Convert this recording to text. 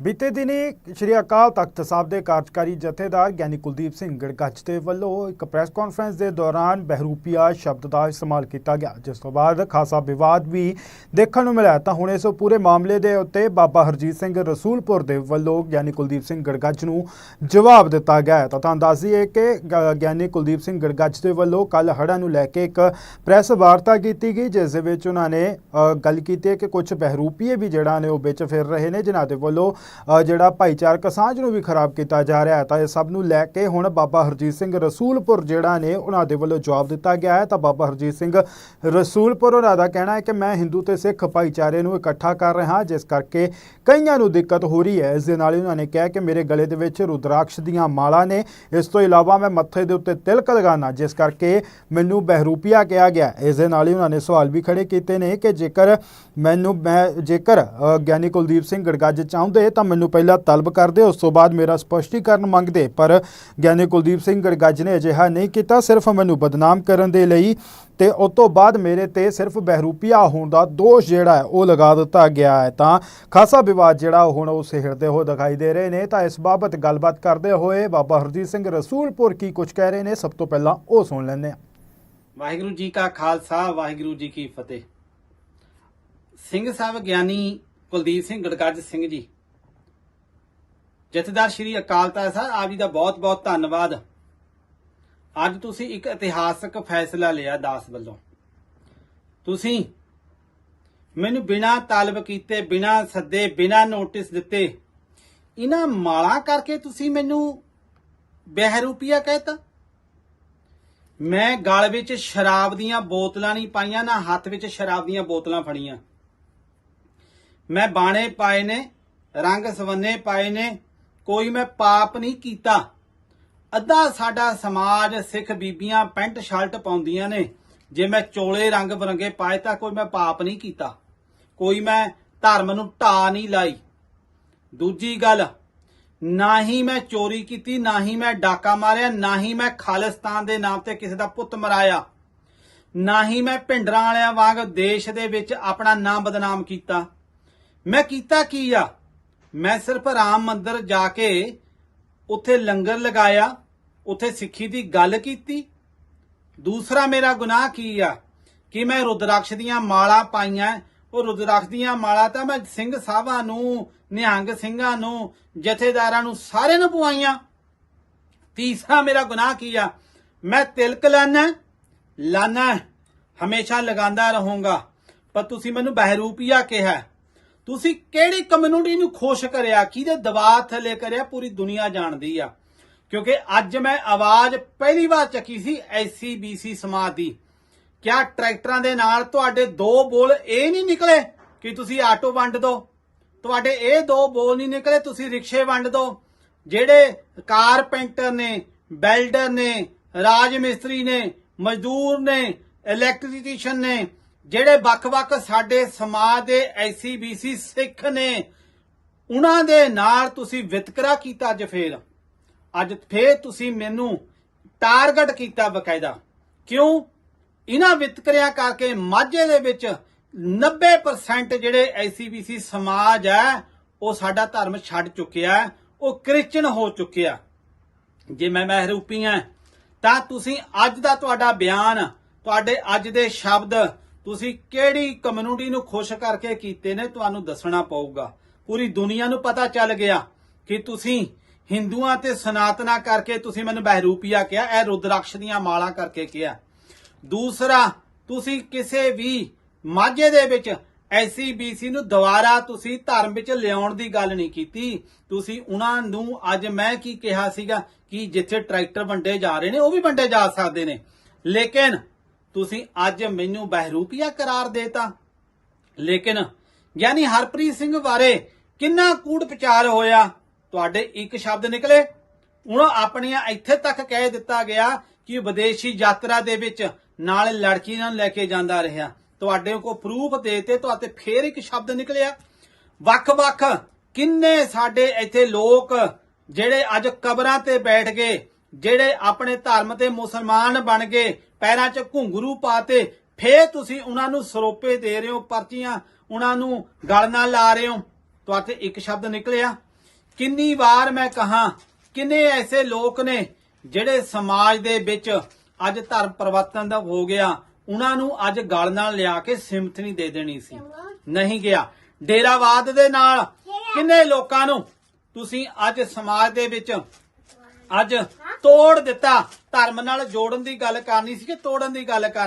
ਬੀਤੇ ਦਿਨੀ ਸ਼੍ਰੀ ਅਕਾਲ ਤਖਤ ਸਾਹਿਬ ਦੇ ਕਾਰਜਕਾਰੀ ਜਥੇਦਾਰ ਗਿਆਨੀ ਕੁਲਦੀਪ ਸਿੰਘ ਗੜਗੱਜ ਦੇ ਵੱਲੋਂ ਇੱਕ ਪ੍ਰੈਸ ਕਾਨਫਰੰਸ ਦੇ ਦੌਰਾਨ ਬਹਿਰੂਪੀਆ ਸ਼ਬਦ ਦਾ ਇਸਤੇਮਾਲ ਕੀਤਾ ਗਿਆ, ਜਿਸ ਤੋਂ ਬਾਅਦ ਖਾਸਾ ਵਿਵਾਦ ਵੀ ਦੇਖਣ ਨੂੰ ਮਿਲਿਆ ਤਾਂ ਹੁਣ ਇਸ ਪੂਰੇ ਮਾਮਲੇ ਦੇ ਉੱਤੇ ਬਾਬਾ ਹਰਜੀਤ ਸਿੰਘ ਰਸੂਲਪੁਰ ਦੇ ਵੱਲੋਂ ਗਿਆਨੀ ਕੁਲਦੀਪ ਸਿੰਘ ਗੜਗੱਜ ਨੂੰ ਜਵਾਬ ਦਿੱਤਾ ਗਿਆ ਹੈ। ਤਾਂ ਤੁਹਾਨੂੰ ਦੱਸ ਦਈਏ ਕਿ ਗ- ਗਿਆਨੀ ਕੁਲਦੀਪ ਸਿੰਘ ਗੜਗੱਜ ਦੇ ਵੱਲੋਂ ਕੱਲ ਹੜ੍ਹਾਂ ਨੂੰ ਲੈ ਕੇ ਇੱਕ ਪ੍ਰੈਸ ਵਾਰਤਾ ਕੀਤੀ ਗਈ, ਜਿਸ ਦੇ ਵਿੱਚ ਉਹਨਾਂ ਨੇ ਗੱਲ ਕੀਤੀ ਹੈ ਕਿ ਕੁਝ ਬਹਿਰੂਪੀਏ ਵੀ ਜਿਹੜਾ ਨੇ ਉਹ ਵਿੱਚ ਫਿਰ ਰਹੇ ਨੇ, ਜਿਨ੍ਹਾਂ ਦੇ ਵੱਲੋਂ ਜਿਹੜਾ ਭਾਈਚਾਰਕ ਸਾਂਝ ਨੂੰ ਵੀ ਖਰਾਬ ਕੀਤਾ ਜਾ ਰਿਹਾ ਹੈ। ਤਾਂ ਇਹ ਸਭ ਨੂੰ ਲੈ ਕੇ ਹੁਣ ਬਾਬਾ ਹਰਜੀਤ ਸਿੰਘ ਰਸੂਲਪੁਰ ਜਿਹੜਾ ਨੇ ਉਹਨਾਂ ਦੇ ਵੱਲੋਂ ਜਵਾਬ ਦਿੱਤਾ ਗਿਆ ਹੈ। ਤਾਂ ਬਾਬਾ ਹਰਜੀਤ ਸਿੰਘ ਰਸੂਲਪੁਰ, ਉਹਨਾਂ ਦਾ ਕਹਿਣਾ ਹੈ ਕਿ ਮੈਂ ਹਿੰਦੂ ਤੇ ਸਿੱਖ ਭਾਈਚਾਰੇ ਨੂੰ ਇਕੱਠਾ ਕਰ ਰਿਹਾ ਜਿਸ ਕਰਕੇ ਕਈਆਂ ਨੂੰ ਦਿੱਕਤ ਹੋ ਰਹੀ ਹੈ। ਇਸ ਦੇ ਨਾਲ ਹੀ ਉਹਨਾਂ ਨੇ ਕਿਹਾ ਕਿ ਮੇਰੇ ਗਲੇ ਦੇ ਵਿੱਚ ਰੁਦਰਾਕਸ਼ ਦੀਆਂ ਮਾਲਾ ਨੇ। ਇਸ ਤੋਂ ਇਲਾਵਾ ਮੈਂ ਮੱਥੇ ਦੇ ਉੱਤੇ ਤਿਲਕ ਲਗਾਉਣਾ, ਜਿਸ ਕਰਕੇ ਮੈਨੂੰ ਬਹਿਰੂਪੀਆ ਕਿਹਾ ਗਿਆ ਇਸ ਦੇ ਨਾਲ ਹੀ ਉਹਨਾਂ ਨੇ ਸਵਾਲ ਵੀ ਖੜੇ ਕੀਤੇ ਨੇ ਕਿ ਜੇਕਰ ਮੈਨੂੰ ਮੈਂ, ਜੇਕਰ ਗਿਆਨੀ ਕੁਲਦੀਪ ਸਿੰਘ ਗੜਗੱਜ ਚਾਹੁੰਦੇ, ਤਾਂ ਮੈਨੂੰ ਪਹਿਲਾਂ ਤਲਬ ਕਰਦੇ ਉਸ ਤੋਂ ਬਾਅਦ ਮੇਰਾ ਸਪਸ਼ਟੀਕਰਨ ਮੰਗਦੇ। ਪਰ ਗਿਆਨੀ ਕੁਲਦੀਪ ਸਿੰਘ ਗੜਗੱਜ ਨੇ ਅਜਿਹਾ ਨਹੀਂ ਕੀਤਾ, ਸਿਰਫ ਮੈਨੂੰ ਬਦਨਾਮ ਕਰਨ ਦੇ ਲਈ ਤੇ ਉਸ ਤੋਂ ਬਾਅਦ ਮੇਰੇ ਤੇ ਸਿਰਫ ਬਹਿਰੂਪੀਆ ਹੋਣ ਦਾ ਦੋਸ਼ ਜਿਹੜਾ ਹੈ, ਉਹ ਲਗਾ ਦਿੱਤਾ ਗਿਆ ਹੈ। ਤਾਂ ਖਾਸਾ ਵਿਵਾਦ ਜਿਹੜਾ ਹੁਣ ਉਹ ਸਿਹਰਦੇ ਹੋਏ ਦਿਖਾਈ ਦੇ ਰਹੇ ਨੇ। ਤਾਂ ਇਸ ਬਾਬਤ ਗੱਲਬਾਤ ਕਰਦੇ ਹੋਏ ਬਾਬਾ ਹਰਜੀਤ ਸਿੰਘ ਰਸੂਲਪੁਰ ਕੀ ਕੁਝ ਕਹਿ ਰਹੇ ਨੇ, ਸਭ ਤੋਂ ਪਹਿਲਾਂ ਉਹ ਸੁਣ ਲੈਂਦੇ ਹਾਂ। ਵਾਹਿਗੁਰੂ ਜੀ ਕਾ ਖਾਲਸਾ, ਵਾਹਿਗੁਰੂ ਜੀ ਕੀ ਫਤਿਹ। ਸਿੰਘ ਸਾਹਿਬ ਗਿਆਨੀ ਕੁਲਦੀਪ ਸਿੰਘ ਗੜਗੱਜ ਸਿੰਘ ਜੀ। ਜਥੇਦਾਰ ਸ਼੍ਰੀ ਅਕਾਲ ਤਖਤ ਸਾਹਿਬ, ਆਪ ਜੀ ਦਾ ਬਹੁਤ ਬਹੁਤ ਧੰਨਵਾਦ। ਅੱਜ ਤੁਸੀਂ ਇੱਕ ਇਤਿਹਾਸਕ ਫੈਸਲਾ ਲਿਆ ਦਾਸ ਵੱਲੋਂ। ਤੁਸੀਂ ਮੈਨੂੰ ਬਿਨਾਂ ਤਾਲਬ ਕੀਤੇ, ਬਿਨਾਂ ਸੱਦੇ, ਬਿਨਾਂ ਨੋਟਿਸ ਦਿੱਤੇ, ਇਹਨਾਂ ਮਾਲਾ ਕਰਕੇ ਤੁਸੀਂ ਮੈਨੂੰ ਬਹਿਰੂਪੀਆ ਕਹਿਤਾ? ਮੈਂ ਗਲ ਵਿੱਚ ਸ਼ਰਾਬ ਦੀਆਂ ਬੋਤਲਾਂ ਨਹੀਂ ਪਾਈਆਂ, ਨਾ ਹੱਥ ਵਿੱਚ ਸ਼ਰਾਬ ਦੀਆਂ ਬੋਤਲਾਂ ਫੜੀਆਂ। ਮੈਂ ਬਾਣੇ ਪਾਏ ਨੇ, ਰੰਗ ਸਵੰਨੇ ਪਾਏ ਨੇ, ਕੋਈ ਮੈਂ ਪਾਪ ਨਹੀਂ ਕੀਤਾ। ਅੱਧਾ ਸਾਡਾ ਸਮਾਜ ਸਿੱਖ ਬੀਬੀਆਂ ਪੈਂਟ ਸ਼ਰਟ ਪਾਉਂਦੀਆਂ ਨੇ। ਜੇ ਮੈਂ ਚੋਲੇ ਰੰਗ ਬਰੰਗੇ ਪਾਏ ਤਾਂ ਕੋਈ ਮੈਂ ਪਾਪ ਨਹੀਂ ਕੀਤਾ। ਕੋਈ ਮੈਂ ਧਰਮ ਨੂੰ ਢਾ ਨਹੀਂ ਲਾਈ। ਦੂਜੀ ਗੱਲ, ਨਾ ਹੀ ਮੈਂ ਚੋਰੀ ਕੀਤੀ, ਨਾ ਹੀ ਮੈਂ ਡਾਕਾ ਮਾਰਿਆ, ਨਾ ਹੀ ਮੈਂ ਖਾਲਿਸਤਾਨ ਦੇ ਨਾਮ ਤੇ ਕਿਸੇ ਦਾ ਪੁੱਤ ਮਰਾਇਆ। ਨਾ ਹੀ ਮੈਂ ਭਿੰਡਰਾਂ ਵਾਲਿਆਂ ਵਾਂਗ ਦੇਸ਼ ਦੇ ਵਿੱਚ ਆਪਣਾ ਨਾਮ ਬਦਨਾਮ ਕੀਤਾ। ਮੈਂ ਕੀਤਾ ਕੀ ਆ? ਮੈਂ ਸਿਰਫ ਰਾਮ ਮੰਦਿਰ ਜਾ ਕੇ ਉੱਥੇ ਲੰਗਰ ਲਗਾਇਆ, ਉੱਥੇ ਸਿੱਖੀ ਦੀ ਗੱਲ ਕੀਤੀ। ਦੂਸਰਾ ਮੇਰਾ ਗੁਨਾਹ ਕੀ ਆ? ਕਿ ਮੈਂ ਰੁਦਰਾਕਸ਼ ਦੀਆਂ ਮਾਲਾ ਪਾਈਆਂ। ਉਹ ਰੁਦਰਾਕਸ਼ ਦੀਆਂ ਮਾਲਾ ਤਾਂ ਮੈਂ ਸਿੰਘ ਸਾਹਿਬਾਂ ਨੂੰ, ਨਿਹੰਗ ਸਿੰਘਾਂ ਨੂੰ, ਜਥੇਦਾਰਾਂ ਨੂੰ ਸਾਰਿਆਂ ਨੂੰ ਪਵਾਈਆਂ। ਤੀਸਰਾ ਮੇਰਾ ਗੁਨਾਹ ਕੀ ਆ? ਮੈਂ ਤਿਲਕ ਲਾਨਾ ਲਾਨਾ, ਹਮੇਸ਼ਾ ਲਗਾਉਂਦਾ ਰਹੂੰਗਾ। ਪਰ ਤੁਸੀਂ ਮੈਨੂੰ ਬਹਿਰੂਪੀਆ ਕਿਹਾ। ਤੁਸੀਂ ਕਿਹੜੀ ਕਮਿਊਨਿਟੀ ਨੂੰ ਖੁਸ਼ ਕਰਿਆ? ਕਿਹਦੇ ਦਬਾਅ ਥੱਲੇ ਕਰਿਆ? ਪੂਰੀ ਦੁਨੀਆ ਜਾਣਦੀ ਆ। ਕਿਉਂਕਿ ਅੱਜ ਮੈਂ ਆਵਾਜ਼ ਪਹਿਲੀ ਵਾਰ ਚੱਕੀ ਸੀ ਐਸਸੀ ਬੀਸੀ ਸਮਾਜ ਦੀ। ਕਿਆ ਟਰੈਕਟਰਾਂ ਦੇ ਨਾਲ ਤੁਹਾਡੇ ਦੋ ਬੋਲ ਇਹ ਨਹੀਂ ਨਿਕਲੇ ਕਿ ਤੁਸੀਂ ਆਟੋ ਵੰਡ ਦਿਓ ਤੁਹਾਡੇ ਇਹ ਦੋ ਬੋਲ ਨਹੀਂ ਨਿਕਲੇ, ਤੁਸੀਂ ਰਿਕਸ਼ੇ ਵੰਡ ਦਿਓ ਜਿਹੜੇ ਕਾਰਪੈਂਟਰ ਨੇ, ਬੈਲਡਰ ਨੇ, ਰਾਜ ਮਿਸਤਰੀ ਨੇ, ਮਜ਼ਦੂਰ ਨੇ ਇਲੈਕਟ੍ਰੀਸ਼ੀਅਨ ਨੇ ਜਿਹੜੇ ਵੱਖ-ਵੱਖ ਸਾਡੇ ਸਮਾਜ ਦੇ ਐਸੀ ਬੀਸੀ ਸਿੱਖ ਨੇ, ਉਹਨਾਂ ਦੇ ਨਾਲ ਤੁਸੀਂ ਵਿਤਕਰਾ ਕੀਤਾ ਅੱਜ ਫੇਰ। ਅੱਜ ਫੇਰ ਤੁਸੀਂ ਮੈਨੂੰ ਟਾਰਗੇਟ ਕੀਤਾ ਬਕਾਇਦਾ। ਕਿਉਂ? ਇਹਨਾਂ ਵਿਤਕਰਿਆਂ ਕਰਕੇ ਮਾਝੇ ਦੇ ਵਿੱਚ 90% ਜਿਹੜੇ ਐਸਸੀਬੀਸੀ ਸਮਾਜ ਹੈ, ਉਹ ਸਾਡਾ ਧਰਮ ਛੱਡ ਚੁੱਕਿਆ ਉਹ ਕ੍ਰਿਸਚਨ ਹੋ ਚੁੱਕਿਆ। ਜੇ ਮੈਂ ਮਹਿਰੂਪੀ ਹਾਂ, ਤਾਂ ਤੁਸੀਂ ਅੱਜ ਦਾ ਤੁਹਾਡਾ ਬਿਆਨ, ਤੁਹਾਡੇ ਅੱਜ ਦੇ ਸ਼ਬਦ ਤੁਸੀਂ ਕਿਹੜੀ ਕਮਿਊਨਿਟੀ ਨੂੰ ਖੁਸ਼ ਕਰਕੇ ਕੀਤੇ ਨੇ ਤੁਹਾਨੂੰ ਦੱਸਣਾ ਪਊਗਾ। ਪੂਰੀ ਦੁਨੀਆ ਨੂੰ ਪਤਾ ਚੱਲ ਗਿਆ ਕਿ ਤੁਸੀਂ ਹਿੰਦੂਆਂ ਤੇ ਸਨਾਤਨਾ ਕਰਕੇ ਤੁਸੀਂ ਮੈਨੂੰ ਬਹਿਰੂਪੀਆ ਕਿਹਾ, ਇਹ ਰੁਦਰਾਕਸ਼ ਦੀਆਂ ਮਾਲਾ ਕਰਕੇ ਕਿਹਾ। ਦੂਸਰਾ, ਤੁਸੀਂ ਕਿਸੇ ਵੀ ਮਾਝੇ ਦੇ ਵਿੱਚ ਐਸੀ ਬੀਸੀ ਨੂੰ ਦੁਬਾਰਾ ਤੁਸੀਂ ਧਰਮ ਵਿੱਚ ਲਿਆਉਣ ਦੀ ਗੱਲ ਨਹੀਂ ਕੀਤੀ। ਤੁਸੀਂ ਉਹਨਾਂ ਨੂੰ ਅੱਜ ਮੈਂ ਕੀ ਕਿਹਾ ਸੀਗਾ ਕਿ ਜਿੱਥੇ ਟਰੈਕਟਰ ਵੰਡੇ ਜਾ ਰਹੇ ਨੇ, ਉਹ ਵੀ ਵੰਡੇ ਜਾ ਸਕਦੇ ਨੇ। ਲੇਕਿਨ ਤੁਸੀਂ ਅੱਜ ਮੈਨੂੰ ਬਹਿਰੂਪੀਆ ਕਰਾਰ ਦੇਤਾ। ਲੇਕਿਨ ਗਿਆਨੀ ਹਰਪ੍ਰੀਤ ਸਿੰਘ ਬਾਰੇ ਕਿੰਨਾ ਕੂੜ ਵਿਚਾਰ ਹੋਇਆ? ਤੁਹਾਡੇ ਇੱਕ ਸ਼ਬਦ ਨਿਕਲੇ। ਹੁਣ ਆਪਣੀਆਂ ਇੱਥੇ ਤੱਕ ਕਹਿ ਦਿੱਤਾ ਗਿਆ ਕਿ ਵਿਦੇਸ਼ੀ ਯਾਤਰਾ ਦੇ ਵਿੱਚ ਨਾਲ ਲੜਕੀ ਨਾਲ ਲੈ ਕੇ ਜਾਂਦਾ ਰਿਹਾ। ਤੁਹਾਡੇ ਕੋ ਪ੍ਰੂਫ ਦੇਤੇ, ਤੁਹਾਡੇ ਫੇਰ ਇੱਕ ਸ਼ਬਦ ਨਿਕਲਿਆ। ਵੱਖ-ਵੱਖ ਕਿੰਨੇ ਸਾਡੇ ਇੱਥੇ ਲੋਕ ਜਿਹੜੇ ਅੱਜ ਕਬਰਾਂ ਤੇ ਬੈਠ ਗਏ ਜਿਹੜੇ ਆਪਣੇ ਧਰਮ ਤੇ ਮੁਸਲਮਾਨ ਬਣ ਗਏ ਪੈਰਾਂ 'ਚ ਘੁੰਗਰੂ ਪਾਤੇ ਫੇਰ ਤੁਸੀਂ ਉਹਨਾਂ ਨੂੰ ਸਰੋਪੇ ਦੇ ਰਹੇ ਹੋ ਪਰਚੀਆਂ ਉਹਨਾਂ ਨੂੰ ਗਲ ਨਾਲ ਲਾ ਰਹੇ ਹੋ। ਤੁਹਾਡੇ ਇੱਕ ਸ਼ਬਦ ਨਿਕਲਿਆ ਕਿੰਨੀ ਵਾਰ ਮੈਂ ਕਹਾ ਕਿੰਨੇ ਐਸੇ ਲੋਕ ਨੇ ਜਿਹੜੇ ਸਮਾਜ ਦੇ ਵਿੱਚ ਅੱਜ ਧਰਮ ਪਰਿਵਰਤਨ ਦਾ ਹੋ ਗਿਆ ਉਹਨਾਂ ਨੂੰ ਅੱਜ ਗਲ ਨਾਲ ਲਿਆ ਕੇ ਸਿਮਤ ਨਹੀਂ ਦੇ ਦੇਣੀ ਸੀ। ਨਹੀਂ ਗਿਆ। ਡੇਰਾਵਾਦ ਦੇ ਨਾਲ ਕਿੰਨੇ ਲੋਕਾਂ ਨੂੰ ਤੁਸੀਂ ਅੱਜ ਸਮਾਜ ਦੇ ਵਿੱਚ ਅੱਜ ਤੋੜ ਦਿੱਤਾ। ਧਰਮ ਨਾਲ ਜੋੜਨ ਦੀ ਗੱਲ ਕਰਨੀ ਸੀ ਕਿ ਤੋੜਨ ਦੀ ਗੱਲ ਕਰਨੀ